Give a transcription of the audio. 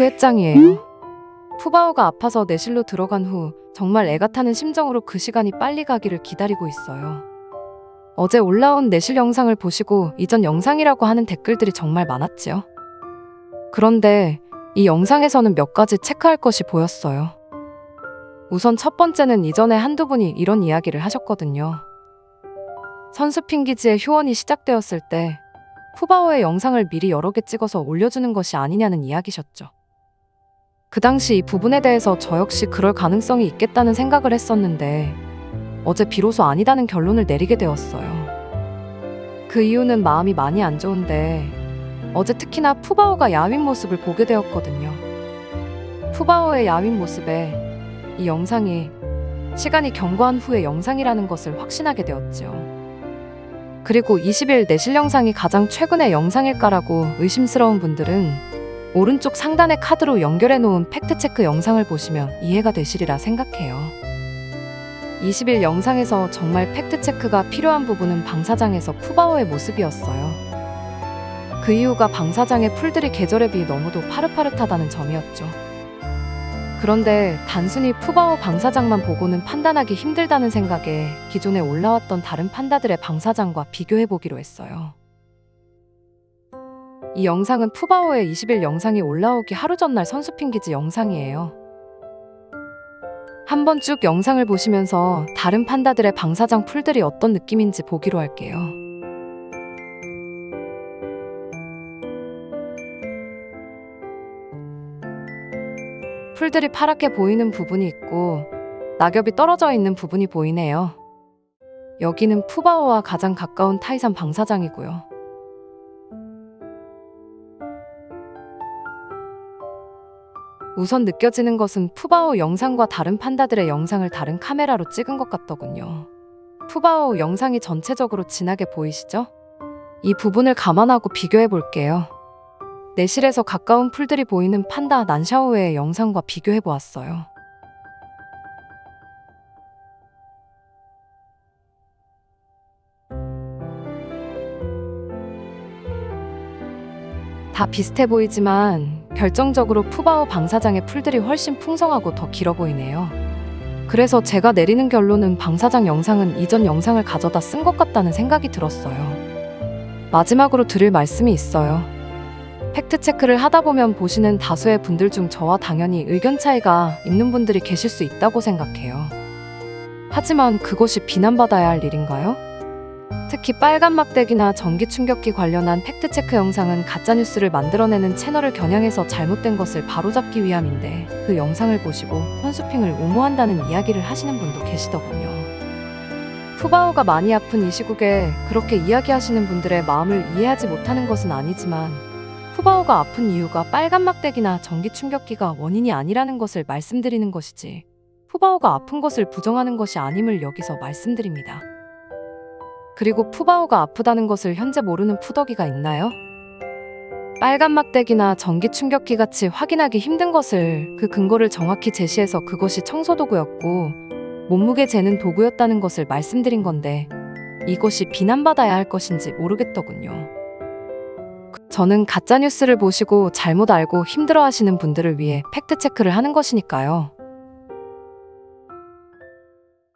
후회장이에요. 푸바오가 아파서 내실로 들어간 후 정말 애가 타는 심정으로 그 시간이 빨리 가기를 기다리고 있어요. 어제 올라온 내실 영상을 보시고 이전 영상이라고 하는 댓글들이 정말 많았지요. 그런데 이 영상에서는 몇 가지 체크할 것이 보였어요. 우선 첫 번째는 이전에 한두 분이 이런 이야기를 하셨거든요. 선수핑 기지의 휴원이 시작되었을 때 푸바오의 영상을 미리 여러 개 찍어서 올려주는 것이 아니냐는 이야기셨죠. 그 당시 이 부분에 대해서 저 역시 그럴 가능성이 있겠다는 생각을 했었는데 어제 비로소 아니다는 결론을 내리게 되었어요. 그 이유는 마음이 많이 안 좋은데 어제 특히나 푸바오가 야윈 모습을 보게 되었거든요. 푸바오의 야윈 모습에 이 영상이 시간이 경과한 후의 영상이라는 것을 확신하게 되었지요. 그리고 20일 내실 영상이 가장 최근의 영상일까라고 의심스러운 분들은 오른쪽 상단의 카드로 연결해 놓은 팩트체크 영상을 보시면 이해가 되시리라 생각해요. 20일 영상에서 정말 팩트체크가 필요한 부분은 방사장에서 푸바오의 모습이었어요. 그 이유가 방사장의 풀들이 계절에 비해 너무도 파릇파릇하다는 점이었죠. 그런데 단순히 푸바오 방사장만 보고는 판단하기 힘들다는 생각에 기존에 올라왔던 다른 판다들의 방사장과 비교해 보기로 했어요. 이 영상은 푸바오의 20일 영상이 올라오기 하루 전날 선수핑 기지 영상이에요. 한번 쭉 영상을 보시면서 다른 판다들의 방사장 풀들이 어떤 느낌인지 보기로 할게요. 풀들이 파랗게 보이는 부분이 있고 낙엽이 떨어져 있는 부분이 보이네요. 여기는 푸바오와 가장 가까운 타이산 방사장이고요. 우선 느껴지는 것은 푸바오 영상과 다른 판다들의 영상을 다른 카메라로 찍은 것 같더군요. 푸바오 영상이 전체적으로 진하게 보이시죠? 이 부분을 감안하고 비교해 볼게요. 내실에서 가까운 풀들이 보이는 판다 난샤오의 영상과 비교해 보았어요. 다 비슷해 보이지만 결정적으로 푸바오 방사장의 풀들이 훨씬 풍성하고 더 길어 보이네요. 그래서 제가 내리는 결론은 방사장 영상은 이전 영상을 가져다 쓴 것 같다는 생각이 들었어요. 마지막으로 드릴 말씀이 있어요. 팩트체크를 하다 보면 보시는 다수의 분들 중 저와 당연히 의견 차이가 있는 분들이 계실 수 있다고 생각해요. 하지만 그것이 비난받아야 할 일인가요? 특히 빨간 막대기나 전기 충격기 관련한 팩트체크 영상은 가짜뉴스를 만들어내는 채널을 겨냥해서 잘못된 것을 바로잡기 위함인데 그 영상을 보시고 선수핑을 옹호한다는 이야기를 하시는 분도 계시더군요. 푸바오가 많이 아픈 이 시국에 그렇게 이야기하시는 분들의 마음을 이해하지 못하는 것은 아니지만 푸바오가 아픈 이유가 빨간 막대기나 전기 충격기가 원인이 아니라는 것을 말씀드리는 것이지 푸바오가 아픈 것을 부정하는 것이 아님을 여기서 말씀드립니다. 그리고 푸바오가 아프다는 것을 현재 모르는 푸더기가 있나요? 빨간 막대기나 전기 충격기 같이 확인하기 힘든 것을 그 근거를 정확히 제시해서 그것이 청소도구였고 몸무게 재는 도구였다는 것을 말씀드린 건데 이것이 비난받아야 할 것인지 모르겠더군요. 저는 가짜뉴스를 보시고 잘못 알고 힘들어 하시는 분들을 위해 팩트체크를 하는 것이니까요.